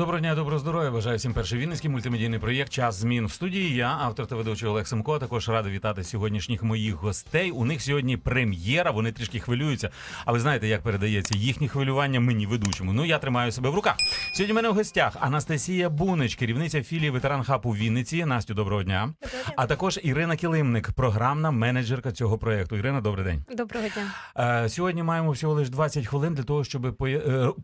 Доброго дня, доброго здоров'я. Бажаю всім перший вінницький мультимедійний проєкт Час змін в студії. Я автор та ведучий Олег Семко. Також радий вітати сьогоднішніх моїх гостей. У них сьогодні прем'єра. Вони трішки хвилюються. А ви знаєте, як передається їхнє хвилювання мені ведучому. Ну я тримаю себе в руках. Сьогодні в мене в гостях Анастасія Бунич, керівниця філії ветеран хаб у Вінниці. Настю, доброго дня. А також Ірина Килимник, програмна менеджерка цього проєкту. Ірина, добрий день. Доброго дня. Е, Сьогодні маємо всього лише 20 хвилин для того, щоб е,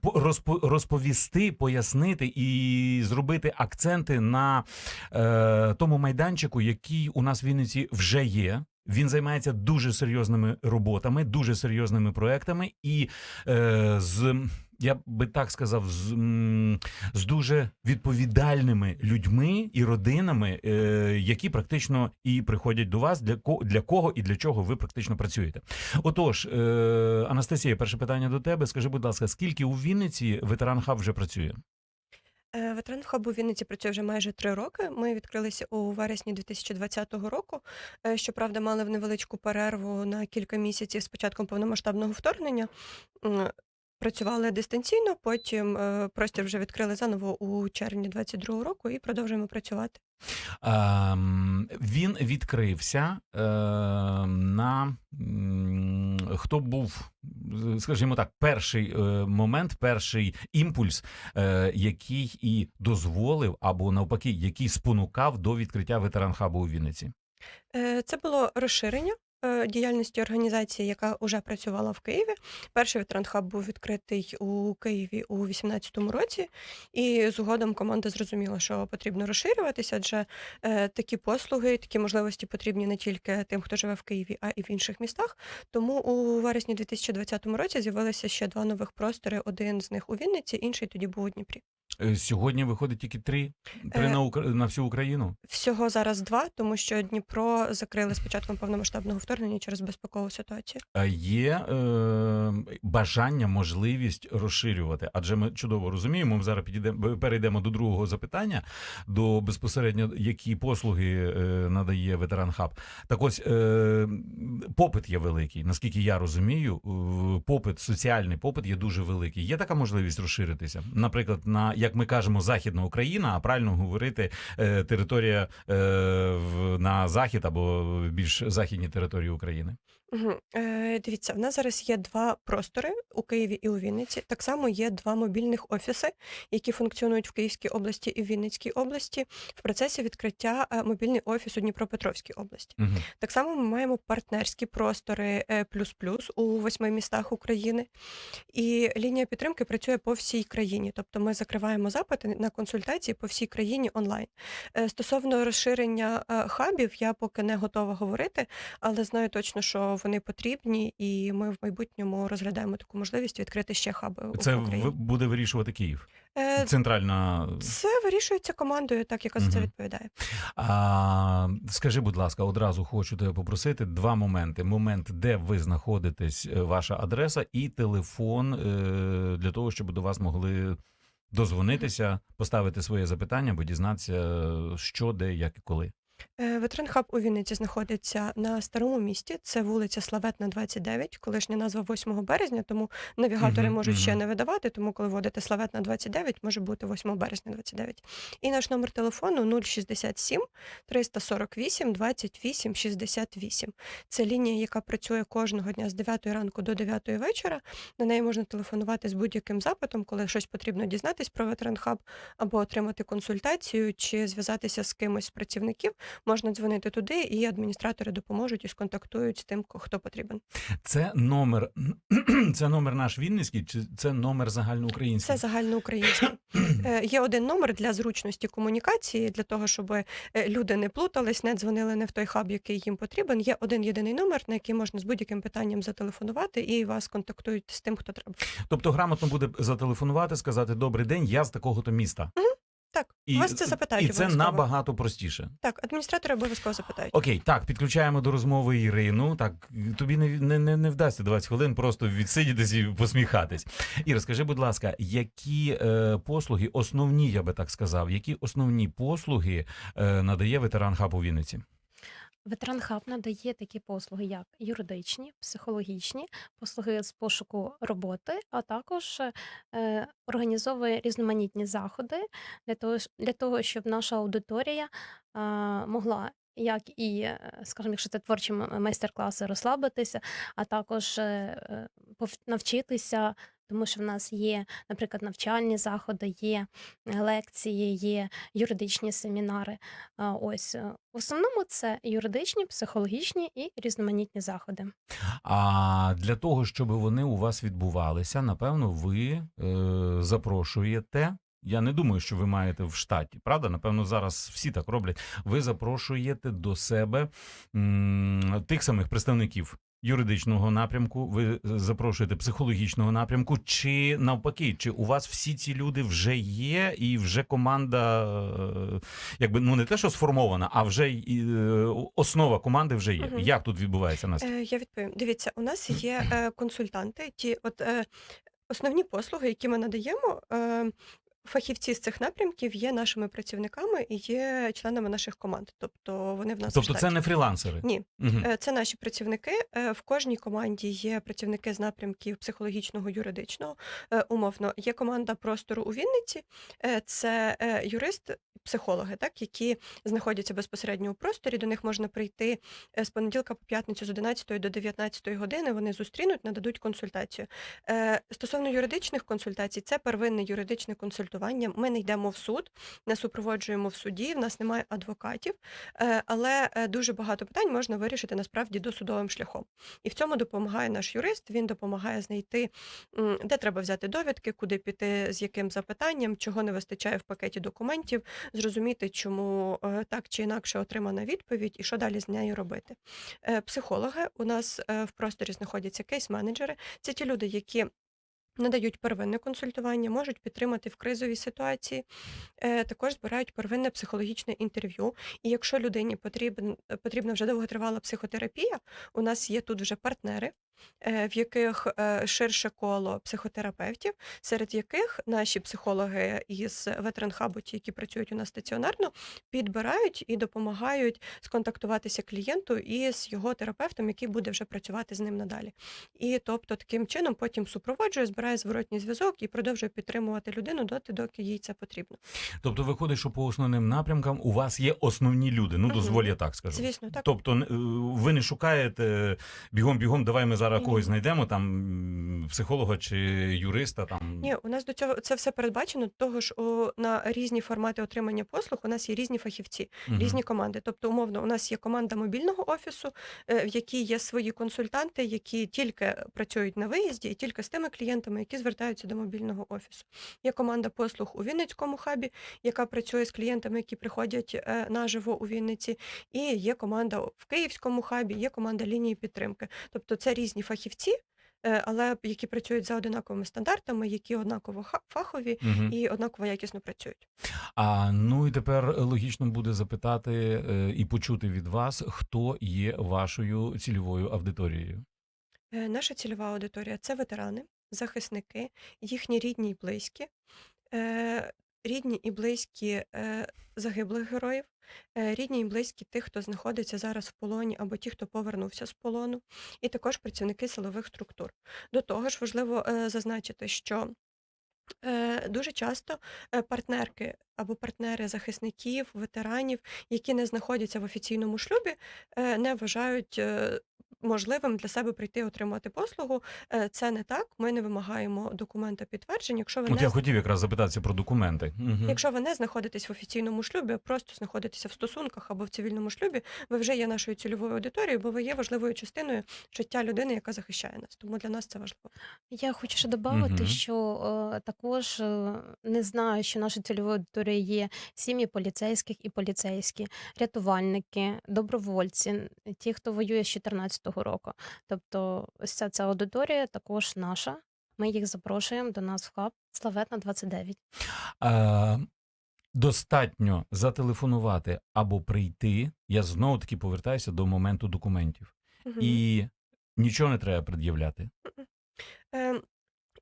по- розпо- розповісти, пояснити і зробити акценти на е, тому майданчику, який у нас в Вінниці вже є. Він займається дуже серйозними роботами, дуже серйозними проектами, і е, з я би так сказав, з, м, з дуже відповідальними людьми і родинами, е, які практично і приходять до вас, для ко для кого і для чого ви практично працюєте. Отож, е, Анастасія, перше питання до тебе. Скажи, будь ласка, скільки у Вінниці ветеран хаб вже працює? Е, Ветеран хабу в Вінниці працює вже майже три роки. Ми відкрилися у вересні 2020 року. Е, Щоправда, мали в невеличку перерву на кілька місяців з початком повномасштабного вторгнення. Працювали дистанційно, потім е, простір вже відкрили заново у червні 2022 року і продовжуємо працювати. Ем, він відкрився е, на хто був, скажімо так, перший е, момент, перший імпульс, е, який і дозволив, або навпаки, який спонукав до відкриття ветеран хабу у Вінниці. Е, Це було розширення діяльності організації, яка вже працювала в Києві. Перший ветеран-хаб був відкритий у Києві у 2018 році, і згодом команда зрозуміла, що потрібно розширюватися, адже е, такі послуги, такі можливості потрібні не тільки тим, хто живе в Києві, а й в інших містах. Тому у вересні 2020 році з'явилися ще два нових простори. Один з них у Вінниці, інший тоді був у Дніпрі. Е, Сьогодні виходить тільки три, три Е, на, Укра- на всю Україну. Всього зараз два, тому що Дніпро закрили з початком повномасштабного вторгнення через безпекову ситуацію. А Є е, бажання, можливість розширювати, адже ми чудово розуміємо. Ми зараз підійдемо, перейдемо до другого запитання, до безпосередньо які послуги е, надає ветеран хаб. Так ось е, попит є великий. Наскільки я розумію, е, попит, соціальний попит є дуже великий. Є така можливість розширитися. Наприклад, на як ми кажемо, західна Україна, а правильно говорити е, територія е, на захід або більш західні території України. Е, дивіться, в нас зараз є два простори у Києві і у Вінниці. Так само є два мобільних офіси, які функціонують в Київській області і в Вінницькій області. В процесі відкриття е, мобільний офіс у Дніпропетровській області. Угу. Так само ми маємо партнерські простори е, плюс-плюс у восьми містах України. І лінія підтримки працює по всій країні. Тобто ми закриваємо запити на консультації по всій країні онлайн. Е, Стосовно розширення е, хабів, я поки не готова говорити, але знаю точно, що вони потрібні, і ми в майбутньому розглядаємо таку можливість відкрити ще хаби Це в Україні. буде вирішувати Київ. Е, Центральна. Це вирішується командою, так яка за це відповідає. А, скажи, будь ласка, одразу хочу тебе попросити два моменти: момент, де ви знаходитесь, е, ваша адреса, і телефон е, для того, щоб до вас могли дозвонитися, поставити своє запитання, або дізнатися, що, де, як і коли. Е, Ветеран хаб у Вінниці знаходиться на старому місті. Це вулиця Славетна, 29, колишня назва 8 березня, тому навігатори Мгм, можуть ще мгм. не видавати, тому коли вводите Славетна 29, може бути 8 березня 29. І наш номер телефону 067 348 28 68. Це лінія, яка працює кожного дня з 9 ранку до 9 вечора. На неї можна телефонувати з будь-яким запитом, коли щось потрібно дізнатись про ветеран хаб, або отримати консультацію, чи зв'язатися з кимось з працівників. Можна дзвонити туди, і адміністратори допоможуть і сконтактують з тим, хто потрібен. Це номер, це номер наш Вінницький, чи це номер загальноукраїнський? Це загальноукраїнське. Е, Є один номер для зручності комунікації, для того, щоб е, люди не плутались, не дзвонили не в той хаб, який їм потрібен. Є один єдиний номер, на який можна з будь-яким питанням зателефонувати, і вас контактують з тим, хто треба. Тобто грамотно буде зателефонувати, сказати Добрий день, я з такого-то міста. Так, вас це запитають І це обов'язково. набагато простіше. Так, адміністратори обов'язково запитають. Окей, так, підключаємо до розмови Ірину. Так, тобі не, не, не, не вдасться 20 хвилин просто відсидітись і посміхатись. Іра, скажи, будь ласка, які е, послуги, основні, я би так сказав, які основні послуги е, надає ветеран хабу Вінниці? Ветеран Хаб надає такі послуги, як юридичні, психологічні, послуги з пошуку роботи, а також е, організовує різноманітні заходи для того, для того, щоб наша аудиторія е, могла. Як і, е, скажімо, якщо це творчі майстер-класи, розслабитися, а також е, е, навчитися, тому що в нас є, наприклад, навчальні заходи, є е, лекції, є юридичні семінари. Ось е, в основному це юридичні, психологічні і різноманітні заходи. А для того, щоб вони у вас відбувалися, напевно, ви е, запрошуєте. Я не думаю, що ви маєте в штаті, правда? Напевно, зараз всі так роблять. Ви запрошуєте до себе м, тих самих представників юридичного напрямку, ви запрошуєте психологічного напрямку, чи навпаки, чи у вас всі ці люди вже є, і вже команда, е, якби ну не те, що сформована, а вже е, основа команди вже є. Мгм. Як тут відбувається Настя? Е, я відповім. Дивіться, у нас є консультанти, ті от основні послуги, які ми надаємо. Фахівці з цих напрямків є нашими працівниками і є членами наших команд. Тобто вони в нас в Тобто це не фрілансери? Ні. Е, Це наші працівники. Е, В кожній команді є працівники з напрямків психологічного, юридичного. Е, Умовно, є команда простору у Вінниці. Це юрист, психологи, так, які знаходяться безпосередньо у просторі. До них можна прийти з понеділка по п'ятницю з 11 до 19 години. Вони зустрінуть, нададуть консультацію. Стосовно юридичних консультацій, це первинне юридичне консультування. Ми не йдемо в суд, не супроводжуємо в суді. В нас немає адвокатів. Е, Але е, дуже багато питань можна вирішити насправді досудовим шляхом. І в цьому допомагає наш юрист. Він допомагає знайти, де треба взяти довідки, куди піти, з яким запитанням, чого не вистачає в пакеті документів, зрозуміти, чому е, так чи інакше отримана відповідь і що далі з нею робити. Психологи у нас в просторі знаходяться кейс-менеджери. Це ті люди, які надають первинне консультування, можуть підтримати в кризовій ситуації, е, також збирають первинне психологічне інтерв'ю. І якщо людині потрібен, потрібна вже довготривала психотерапія, у нас є тут вже партнери, е, в яких е, ширше коло психотерапевтів, серед яких наші психологи із ветеранхабу, ті, які працюють у нас стаціонарно, підбирають і допомагають сконтактуватися клієнту із його терапевтом, який буде вже працювати з ним надалі. І тобто таким чином потім супроводжує, збирає зворотній зв'язок і продовжує підтримувати людину доти, доки їй це потрібно. Тобто виходить, що по основним напрямкам у вас є основні люди. Ну, дозволь, я так скажу. Звісно, так. Тобто е, ви не шукаєте бігом-бігом, давай ми зараз Ні-ні. когось знайдемо, там психолога чи юриста. Там Ні, у нас до цього це все передбачено. Того ж, о, на різні формати отримання послуг у нас є різні фахівці, Мгм. різні команди. Тобто, умовно, у нас є команда мобільного офісу, е, в якій є свої консультанти, які тільки працюють на виїзді, і тільки з тими клієнтами, які звертаються до мобільного офісу. Є команда послуг у Вінницькому хабі, яка працює з клієнтами, які приходять е, наживо у Вінниці, і є команда в Київському хабі, є команда лінії підтримки. Тобто, це різні фахівці. е, Але які працюють за однаковими стандартами, які однаково фахові Мгм. і однаково якісно працюють. А ну і тепер логічно буде запитати е, і почути від вас, хто є вашою цільовою аудиторією. Е, Наша цільова аудиторія це ветерани, захисники, їхні рідні і близькі, е, рідні і близькі е, загиблих героїв, е, рідні і близькі тих, хто знаходиться зараз в полоні, або ті, хто повернувся з полону, і також працівники силових структур. До того ж, важливо е, зазначити, що Е, Дуже часто е, партнерки або партнери захисників, ветеранів, які не знаходяться в офіційному шлюбі, е, не вважають е, можливим для себе прийти отримати послугу. Е, Це не так. Ми не вимагаємо документа підтвердження. Якщо ви От не я хотів якраз запитатися про документи. Мгм. Якщо ви не знаходитесь в офіційному шлюбі, а просто знаходитеся в стосунках або в цивільному шлюбі, ви вже є нашою цільовою аудиторією, бо ви є важливою частиною життя людини, яка захищає нас. Тому для нас це важливо. Я хочу ще додати, Мгм. що е, також е, не знаю, що наша цільова аудиторія є сім'ї поліцейських і поліцейські, рятувальники, добровольці, ті, хто воює з 2014 року. Тобто, ось ця, ця аудиторія також наша. Ми їх запрошуємо до нас в хаб Славетна 29. А, достатньо зателефонувати або прийти. Я знову таки повертаюся до моменту документів. Мгм. І нічого не треба пред'являти. Е,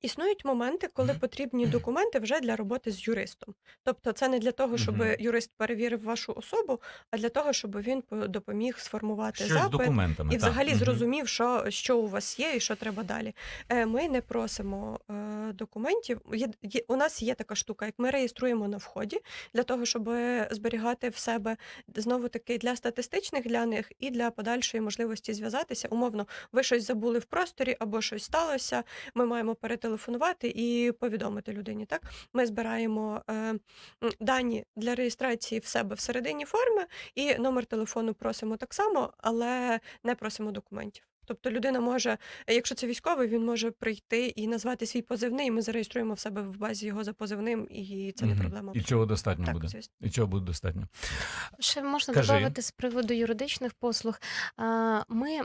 Існують моменти, коли потрібні документи вже для роботи з юристом. Тобто, це не для того, щоб Мгм. юрист перевірив вашу особу, а для того, щоб він по- допоміг сформувати Щось з запит документами. і так. взагалі Мгм. зрозумів, що, що у вас є і що треба далі. Е, Ми не просимо е, документів. Є, є, у нас є така штука, як ми реєструємо на вході для того, щоб зберігати в себе знову таки для статистичних даних і для подальшої можливості зв'язатися. Умовно, ви щось забули в просторі або щось сталося. Ми маємо перетелефонувати і повідомити людині. Так, ми збираємо е, дані для реєстрації в себе всередині форми, і номер телефону просимо так само, але не просимо документів. Тобто людина може, якщо це військовий, він може прийти і назвати свій позивний, і ми зареєструємо в себе в базі його за позивним, і це не проблема. І цього достатньо Так, буде. звісно. І цього буде достатньо. Ще можна Кажи. додати з приводу юридичних послуг. Ми,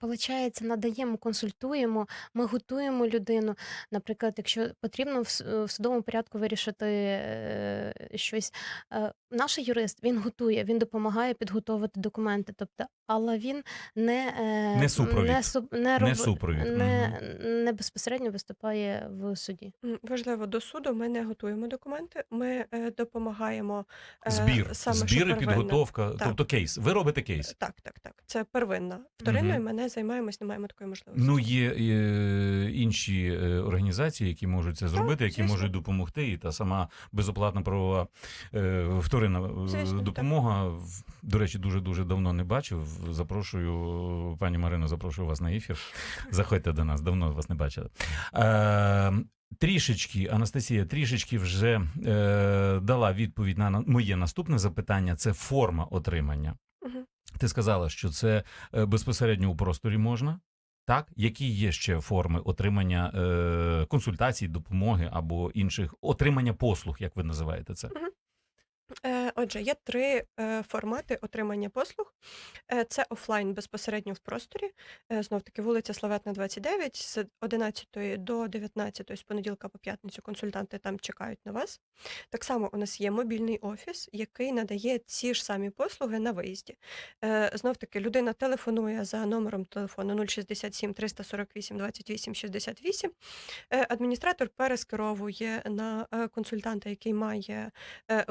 виходить, надаємо, консультуємо, ми готуємо людину. Наприклад, якщо потрібно в судовому порядку вирішити е, щось. е, Наш юрист він готує, він допомагає підготовити документи. Тобто, але він не, е, Не супровід. не, су- не, Не роб- супровід, не, не безпосередньо виступає в суді. М, Важливо, до суду ми не готуємо документи, ми е, допомагаємо е, Збір, саме що збір і первинно. підготовка, Так. тобто кейс. Ви робите кейс. Так, так, так. Це первинна. Вторинною Мгм. ми не займаємось, не маємо такої можливості. Ну, є е, інші е, організації, які можуть це зробити, які звісно. можуть допомогти. І та сама безоплатна правова е, вторинна е, Звісно, так. допомога. В- До речі, дуже дуже давно не бачив. Запрошую, пані Марино, запрошую вас на ефір. Заходьте до нас, давно вас не бачили. Е, Трішечки, Анастасія, трішечки вже е, дала відповідь на моє наступне запитання: це форма отримання. Мгм. Ти сказала, що це е, безпосередньо у просторі можна. Так, які є ще форми отримання е, консультацій, допомоги або інших отримання послуг, як ви називаєте це? Е, Отже, є три е, формати отримання послуг. Е, Це офлайн безпосередньо в просторі. Знов таки вулиця Славетна, 29, з 11 до 19 з понеділка по п'ятницю консультанти там чекають на вас. Так само у нас є мобільний офіс, який надає ці ж самі послуги на виїзді. Знов таки людина телефонує за номером телефону 067 348 28 68. Е, Адміністратор перескеровує на е, консультанта, який має е,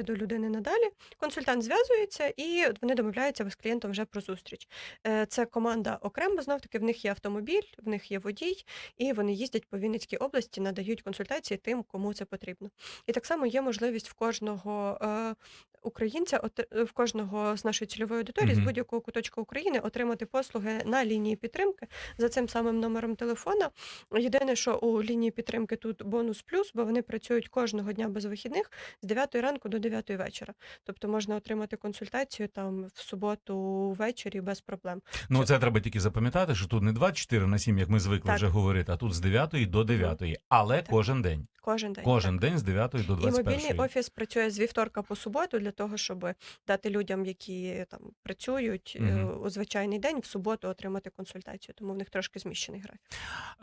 виїхати до людини надалі. Консультант зв'язується і вони домовляються з клієнтом вже про зустріч. Е, Це команда окремо, знов таки в них є автомобіль, в них є водій, і вони їздять по Вінницькій області, надають консультації тим, кому це потрібно. І так само є можливість в кожного е, українця, от- в кожного з нашої цільової аудиторії, Мгм. з будь-якого куточка України отримати послуги на лінії підтримки за цим самим номером телефона. Єдине, що у лінії підтримки тут бонус плюс, бо вони працюють кожного дня без вихідних з 9 ранку до 9 вечора. Тобто можна отримати консультацію там в суботу ввечері без проблем. Ну, це треба тільки запам'ятати, що тут не 24 на 7, як ми звикли Так. вже говорити, а тут з 9 до 9, але Так. кожен день. Кожен день. Кожен так. день з 9 до І мобільний офіс працює з вівторка по суботу для того, щоб дати людям, які там працюють Мгм. у звичайний день, в суботу отримати консультацію. Тому в них трошки зміщений графік.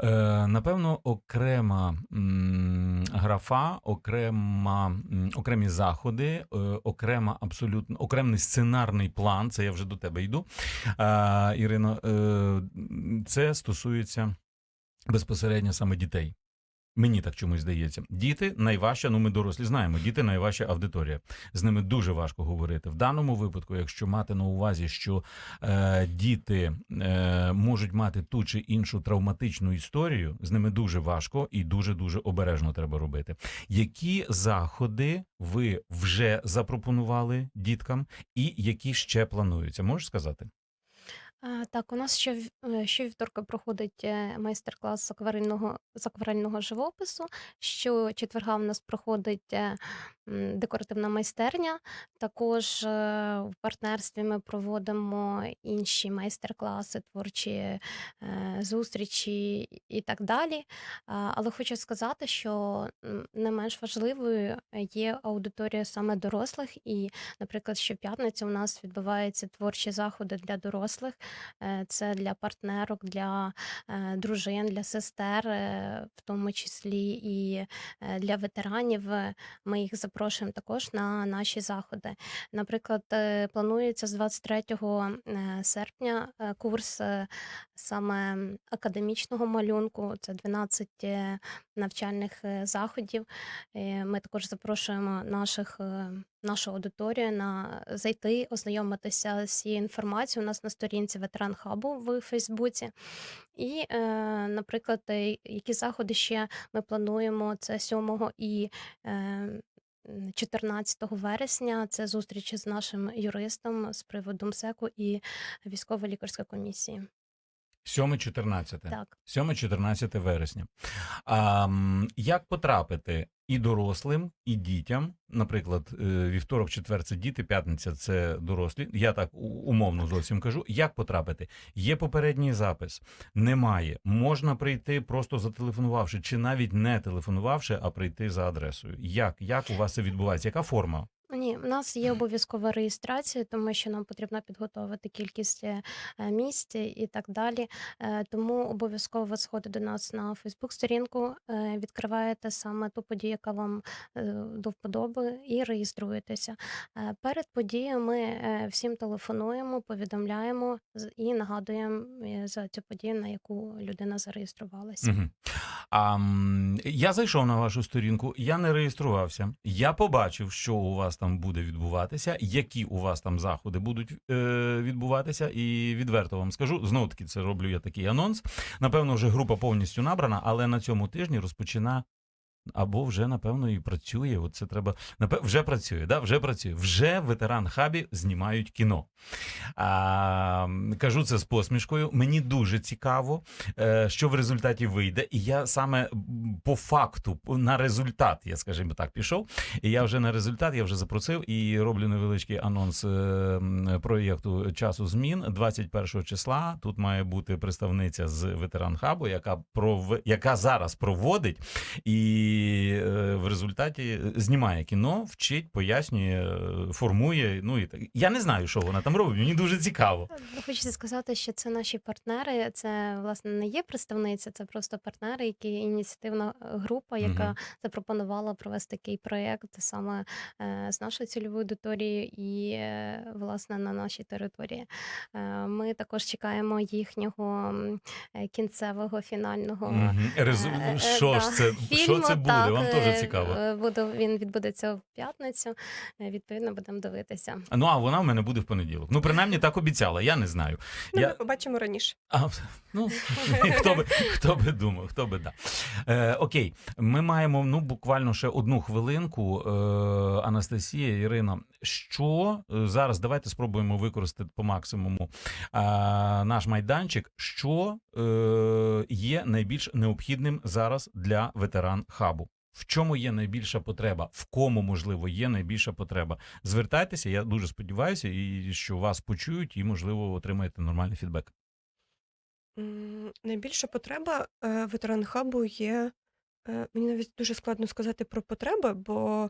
Е, напевно, окрема м, графа, окрема, м, окремі заходи, е, окрема абсолютно окремий сценарний план. Це я вже до тебе йду. Е, Ірино, е, це стосується безпосередньо саме дітей. Мені так чомусь здається. Діти найважча, ну ми дорослі знаємо, діти найважча аудиторія. З ними дуже важко говорити. В даному випадку, якщо мати на увазі, що е, діти е, можуть мати ту чи іншу травматичну історію, з ними дуже важко і дуже дуже обережно треба робити. Які заходи ви вже запропонували діткам, і які ще плануються? Можеш сказати? Так, у нас ще щовівторка проходить е, майстер-клас з акварельного, з акварельного живопису. Щочетверга в нас проходить е, декоративна майстерня. Також е, в партнерстві ми проводимо інші майстер-класи, творчі е, зустрічі і так далі. Але хочу сказати, що не менш важливою є аудиторія саме дорослих. І, наприклад, щоп'ятниці у нас відбуваються творчі заходи для дорослих. Е, Це для партнерок, для е, дружин, для сестер, е, в тому числі і для ветеранів. Ми їх запрошуємо також на наші заходи. Наприклад, планується з 23 е, серпня курс саме академічного малюнку. Це 12 е, навчальних заходів. Ми також запрошуємо наших, нашу аудиторію на зайти, ознайомитися з цією інформацією у нас на сторінці ветеран хабу в Фейсбуці. І, е, наприклад, які заходи ще ми плануємо, це 7 і е, 14 вересня. Це зустрічі з нашим юристом з приводу МСЕКу і військово-лікарської комісії. 7-14. Так. 7-14 вересня. А, як потрапити і дорослим, і дітям? Наприклад, е, вівторок, четвер це діти, п'ятниця це дорослі. Я так умовно зовсім кажу. Як потрапити? Є попередній запис, немає. Можна прийти просто зателефонувавши, чи навіть не телефонувавши, а прийти за адресою. Як? Як у вас це відбувається? Яка форма? Ні, у нас є обов'язкова реєстрація, тому що нам потрібно підготовити кількість е, е, місць і так далі. Е, Тому обов'язково сходите до нас на Фейсбук-сторінку, е, відкриваєте саме ту подію, яка вам е, до вподоби, і реєструєтеся. Е, Перед подією ми е, всім телефонуємо, повідомляємо з- і нагадуємо е, за цю подію, на яку людина зареєструвалася. Угу. А, м, я зайшов на вашу сторінку, я не реєструвався. Я побачив, що у вас там буде відбуватися, які у вас там заходи будуть е, відбуватися. І відверто вам скажу, знову таки це роблю я такий анонс. Напевно, вже група повністю набрана, але на цьому тижні розпочина. Або вже напевно і працює. От це треба напев... вже працює. Да? Вже працює. Вже ветеран хабі знімають кіно. А, кажу це з посмішкою. Мені дуже цікаво, е, що в результаті вийде. І я саме по факту, на результат, я скажімо так, пішов. І я вже на результат я вже запросив і роблю невеличкий анонс е, проєкту часу змін 21 числа. Тут має бути представниця з ветеран хабу, яка пров... яка зараз проводить і е, в результаті знімає кіно, вчить, пояснює, е, формує. Ну і так. Я не знаю, що вона там робить. Мені дуже цікаво. Ну, Хочеться сказати, що це наші партнери. Це власне не є представниця, це просто партнери, які ініціативна е, група, яка Мгм. запропонувала провести такий проєкт саме е, з нашою цільовою аудиторією і е, власне на нашій території. Е, Ми також чекаємо їхнього е, кінцевого фінального. Мгм. Резу... е, е, Що да, ж це? Що фільму, це буде? так, Вам е, теж цікаво. е, Буде він відбудеться в п'ятницю. е, Відповідно, будемо дивитися. Ну а вона в мене буде в понеділок. Ну, принаймні так обіцяла, я не знаю. Ну, Я- ми побачимо раніше. А, ну, хто би, хто би думав, хто би да. Е, окей, ми маємо ну, буквально ще одну хвилинку. Е, Анастасія, Ірина, що е, зараз давайте спробуємо використати по максимуму е, наш майданчик. Що е, є найбільш необхідним зараз для ветеран хабу? В чому є найбільша потреба? В кому можливо є найбільша потреба? Звертайтеся, я дуже сподіваюся, і що вас почують, і можливо отримаєте нормальний фідбек. Найбільша потреба е, ветеран хабу є. е, Мені навіть дуже складно сказати про потреби, бо,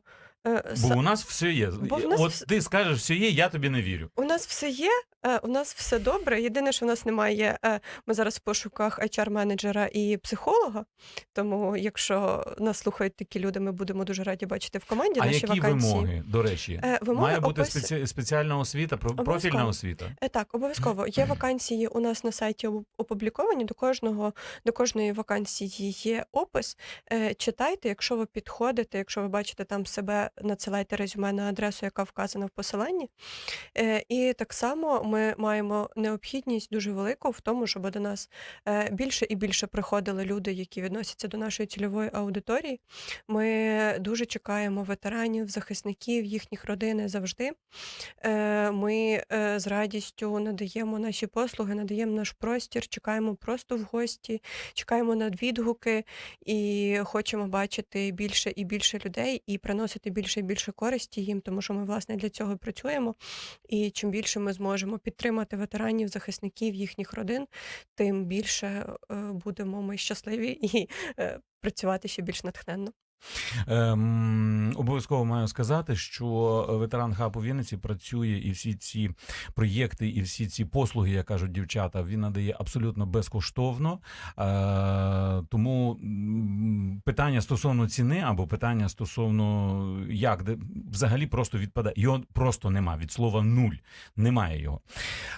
Бо у нас все є. Бо в нас От вс- ти скажеш, все є, я тобі не вірю. у нас все є, е, у нас все добре. Єдине, що в нас немає, е, ми зараз в пошуках HR-менеджера і психолога. Тому, якщо нас слухають такі люди, ми будемо дуже раді бачити в команді а наші які вакансії. вимоги, до речі? Е, вимоги Має бути опис- спеці... спеціальна освіта, про- профільна Обов'язково. освіта. Е, Так, обов'язково. Є вакансії у нас на сайті оп- опубліковані. До кожного до кожної вакансії є опис. Е, Читайте, якщо ви підходите, якщо ви бачите там себе, надсилайте резюме на адресу, яка вказана в посиланні. Е, І так само ми маємо необхідність дуже велику в тому, щоб до нас е, більше і більше приходили люди, які відносяться до нашої цільової аудиторії. Ми дуже чекаємо ветеранів, захисників, їхніх родин завжди. Е, Ми з радістю надаємо наші послуги, надаємо наш простір, чекаємо просто в гості, чекаємо на відгуки і хочемо бачити більше і більше людей і приносити більше і більше користі їм, тому що ми власне для цього працюємо. І чим більше ми зможемо підтримати ветеранів, захисників, їхніх родин, тим більше е, будемо ми щасливі і е, працювати ще більш натхненно. Ем, обов'язково маю сказати, що ветеран хаб Вінниці працює і всі ці проєкти, і всі ці послуги, як кажуть дівчата, він надає абсолютно безкоштовно. Е, тому питання стосовно ціни або питання стосовно як де взагалі просто відпадає. Його просто нема від слова нуль. Немає його.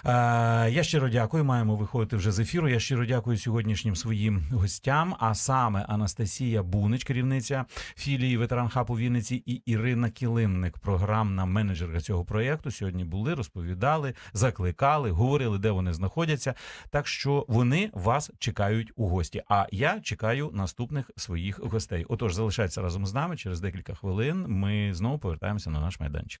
Е, я щиро дякую. Маємо виходити вже з ефіру. Я щиро дякую сьогоднішнім своїм гостям, а саме Анастасія Бунич, керівниця філії ветеран хаб у Вінниці, і Ірина Килимник, програмна менеджерка цього проєкту. Сьогодні були, розповідали, закликали, говорили, де вони знаходяться. Так що вони вас чекають у гості. А я чекаю наступних своїх гостей. Отож, залишайтеся разом з нами через декілька хвилин. Ми знову повертаємося на наш майданчик.